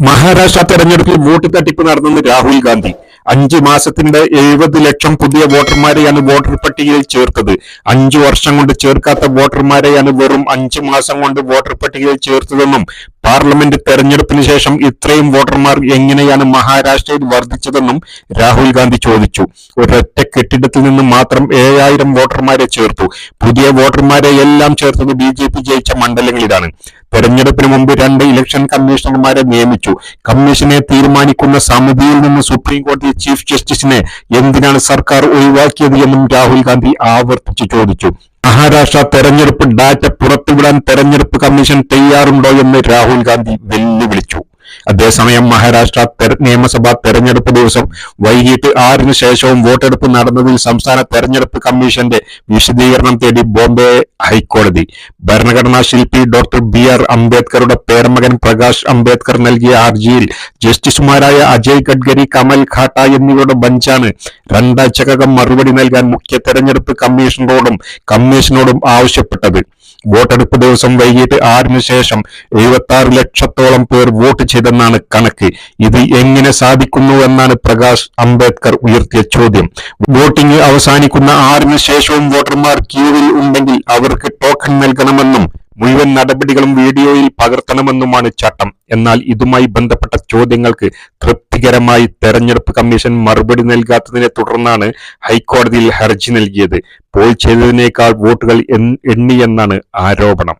മഹാരാഷ്ട്ര തെരഞ്ഞെടുപ്പിൽ വോട്ട് തട്ടിപ്പ് നടന്നെന്ന് രാഹുൽ ഗാന്ധി. അഞ്ച് മാസത്തിന്റെ എഴുപത് ലക്ഷം പുതിയ വോട്ടർമാരെയാണ് വോട്ടർ പട്ടികയിൽ ചേർത്തത്. അഞ്ചു വർഷം കൊണ്ട് ചേർക്കാത്ത വോട്ടർമാരെയാണ് വെറും അഞ്ചു മാസം കൊണ്ട് വോട്ടർ പട്ടികയിൽ ചേർത്തതെന്നും പാർലമെന്റ് തെരഞ്ഞെടുപ്പിന് ശേഷം ഇത്രയും വോട്ടർമാർ എങ്ങനെയാണ് മഹാരാഷ്ട്രയിൽ വർദ്ധിച്ചതെന്നും രാഹുൽ ഗാന്ധി ചോദിച്ചു. ഒരൊറ്റ കെട്ടിടത്തിൽ നിന്ന് മാത്രം ഏഴായിരം വോട്ടർമാരെ ചേർത്തു. പുതിയ വോട്ടർമാരെ എല്ലാം ചേർത്തത് ബി ജെ പി ജയിച്ച മണ്ഡലങ്ങളിലാണ്. തെരഞ്ഞെടുപ്പിന് മുമ്പ് രണ്ട് ഇലക്ഷൻ കമ്മീഷണർമാരെ നിയമിച്ചു. കമ്മീഷനെ തീരുമാനിക്കുന്ന സമിതിയിൽ നിന്ന് സുപ്രീം കോടതി ചീഫ് ജസ്റ്റിസിനെ എന്തിനാണ് സർക്കാർ ഒഴിവാക്കിയത് എന്നും രാഹുൽ ഗാന്ധി ആവർത്തിച്ചു ചോദിച്ചു. മഹാരാഷ്ട്ര തെരഞ്ഞെടുപ്പ് ഡാറ്റ പുറത്തുവിടാൻ തെരഞ്ഞെടുപ്പ് കമ്മീഷൻ തയ്യാറുണ്ടോ എന്ന് രാഹുൽ ഗാന്ധി വെല്ലുവിളിച്ചു. അതേസമയം മഹാരാഷ്ട്ര നിയമസഭാ തെരഞ്ഞെടുപ്പ് ദിവസം വൈകിട്ട് ആറിന് ശേഷവും വോട്ടെടുപ്പ് നടന്നതിൽ സംസ്ഥാന തെരഞ്ഞെടുപ്പ് കമ്മീഷന്റെ വിശദീകരണം തേടി ബോംബെ ഹൈക്കോടതി. ഭരണഘടനാ ശില്പി ഡോക്ടർ ബി ആർ അംബേദ്കറുടെ പേരമകൻ പ്രകാശ് അംബേദ്കർ നൽകിയ ഹർജിയിൽ ജസ്റ്റിസുമാരായ അജയ് ഗഡ്കരി കമൽ ഖാട്ട എന്നിവരുടെ ബഞ്ചാണ് രണ്ടാഴ്ചക്കകം മറുപടി നൽകാൻ മുഖ്യ തെരഞ്ഞെടുപ്പ് കമ്മീഷണറോടും കമ്മീഷനോടും ആവശ്യപ്പെട്ടത്. വോട്ടെടുപ്പ് ദിവസം വൈകിട്ട് ആറിന് ശേഷം എഴുപത്തി ലക്ഷത്തോളം പേർ വോട്ട് ചെയ്തെന്നാണ് കണക്ക്. ഇത് എങ്ങനെ സാധിക്കുന്നു എന്നാണ് പ്രകാശ് അംബേദ്കർ ഉയർത്തിയ ചോദ്യം. വോട്ടിംഗ് അവസാനിക്കുന്ന ആറിന് ശേഷവും വോട്ടർമാർ ക്യൂവിൽ ഉണ്ടെങ്കിൽ അവർക്ക് ടോക്കൺ നൽകണമെന്നും മുഴുവൻ നടപടികളും പകർത്തണമെന്നുമാണ് ചട്ടം. എന്നാൽ ഇതുമായി ബന്ധപ്പെട്ട ചോദ്യങ്ങൾക്ക് തൃപ്തികരമായി തെരഞ്ഞെടുപ്പ് കമ്മീഷൻ മറുപടി നൽകാത്തതിനെ തുടർന്നാണ് ഹൈക്കോടതിയിൽ ഹർജി നൽകിയത്. പോൾ ചെയ്തതിനേക്കാൾ വോട്ടുകൾ എണ്ണിയെന്നാണ് ആരോപണം.